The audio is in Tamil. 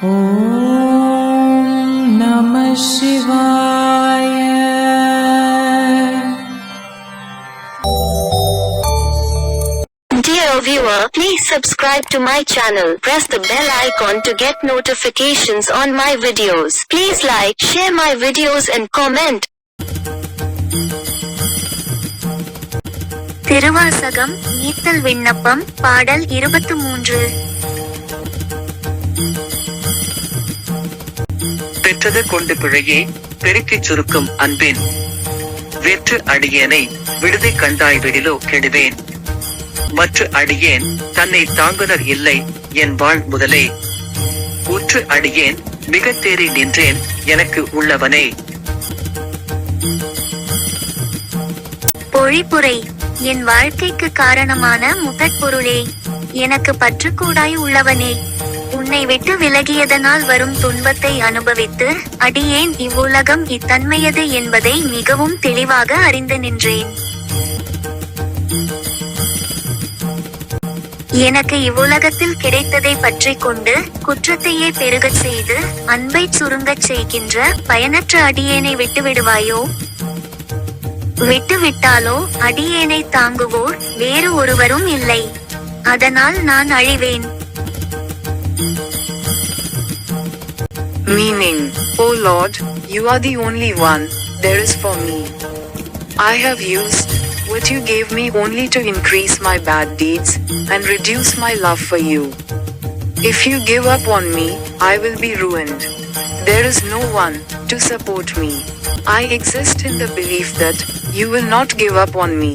ஓம் நம சிவாய Dear viewer, please subscribe to my channel. Press the bell icon to get notifications on my videos. Please like, share my videos and comment. Thiruvasagam ஈத்தல் விண்ணப்பம் பாடல் இருபத்து மூன்று பெற்றது கொண்டு பிழையே பெருக்கிச் சுருக்கும் அன்பின். வெற்று அடியேனை விடுதி கண்டாய் விடிலோ கெடுவேன். மற்ற அடியேன் தன்னை தாங்குனர் இல்லை என் வாழ் முதலே. உற்று அடியேன் மிக தேறி நின்றேன் எனக்கு உள்ளவனே. பொழிப்புரை. என் வாழ்க்கைக்கு காரணமான முதற்பொருளே எனக்கு பற்றுக்கூடாய் உள்ளவனே. உன்னை விட்டு விலகியதனால் வரும் துன்பத்தை அனுபவித்து அடியேன் இவ்வுலகம் இத்தன்மையது என்பதை மிகவும் தெளிவாக அறிந்து நின்றேன். எனக்கு இவ்வுலகத்தில் கிடைத்ததை பற்றி கொண்டு குற்றத்தையே பெருகச் செய்து அன்பை சுருங்கச் செய்கின்ற பயனற்ற அடியேனை விட்டு விடுவாயோ விட்டு விட்டாலோ அடியேனை தாங்குவோர் வேறு ஒருவரும் இல்லை. அதனால் நான் அழிவேன். Meaning, O Lord, you are the only one there is for me. I have used what you gave me only to increase my bad deeds and reduce my love for you. If you give up on me, I will be ruined. There is no one to support me. I exist in the belief that you will not give up on me.